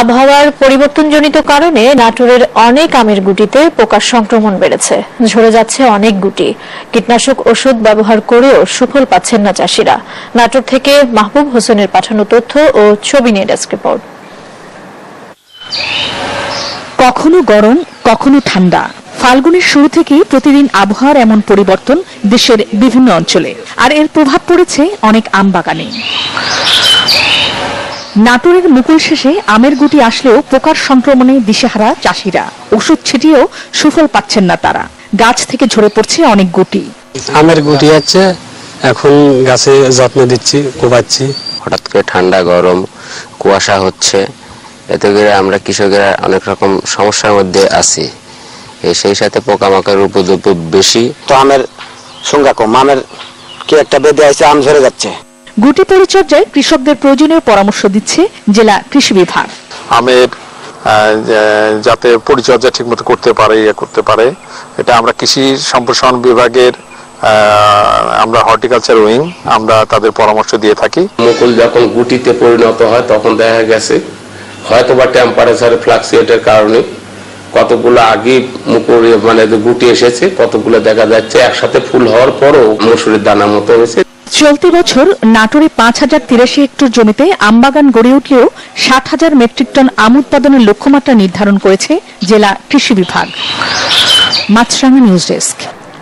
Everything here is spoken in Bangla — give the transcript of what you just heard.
আবহাওয়ার পরিবর্তনজনিত কারণে নাটোরের অনেক আমের গুটিতে পোকার সংক্রমণ বেড়েছে। ঝরে যাচ্ছে অনেক গুটি। কীটনাশক ওষুধ ব্যবহার করেও সুফল পাচ্ছেন না চাষিরা। নাটোর থেকে মাহবুব হোসেনের পাঠানো তথ্য ও ছবি নিয়ে ডেস্ক রিপোর্ট। কখনো গরম, কখনো ঠান্ডা। ফাল্গুনের শুরু থেকেই প্রতিদিন আবহাওয়ার এমন পরিবর্তন দেশের বিভিন্ন অঞ্চলে। আর এর প্রভাব পড়েছে অনেক আম বাগানে নাটোরের মুকুল শেষে আমের গুটি আসলেও পোকার সংক্রমণে দিশেহারা চাষিরা। ওষুধ ছিটিয়েও সুফল পাচ্ছেন না তারা। গাছ থেকে ঝরে পড়ছে অনেক গুটি। আমের গুটি আছে এখন গাছে যত্ন দিচ্ছি কোবাচ্ছি। হঠাৎ করে ঠান্ডা গরম কুয়াশা হচ্ছে। এতে করে আমরা কৃষকেরা অনেক রকম সমস্যার মধ্যে আছি। এই সেই সাথে পোকামাকড়ের উপদ্রব বেশি। তো আমের সংখ্যা কম। আমের কি একটা বেঁধে আছে আম ঝরে যাচ্ছে। গুটি পরিচর্যায় কৃষকদের প্রয়োজনীয় পরামর্শ দিচ্ছে জেলা কৃষি বিভাগ। আমের যাতে পরিচর্যা ঠিকমতো করতে পারে ইয়ে করতে পারে এটা আমরা কৃষি সম্প্রসারণ বিভাগের আমরা হর্টিকালচার উইং আমরা তাদের পরামর্শ দিয়ে থাকি। মুকুল যখন গুটিতে পরিণত হয় তখন দেখা গেছে হয়তো বা টেম্পারেচার ফ্লাকচুয়েটের কারণে কতগুলো আগে মুকুল মানে গুটি এসেছে কতগুলো দেখা যাচ্ছে একসাথে ফুল হওয়ার পরও মসুরির দানা মতো হয়েছে। চলতি বছর নাটোরে পাঁচ হাজার তিরাশি হেক্টর জমিতে আমবাগান গড়ে উঠলেও ষাট হাজার মেট্রিক টন আম উৎপাদনের লক্ষ্যমাত্রা নির্ধারণ করেছে জেলা কৃষি বিভাগ। Maasranga news desk.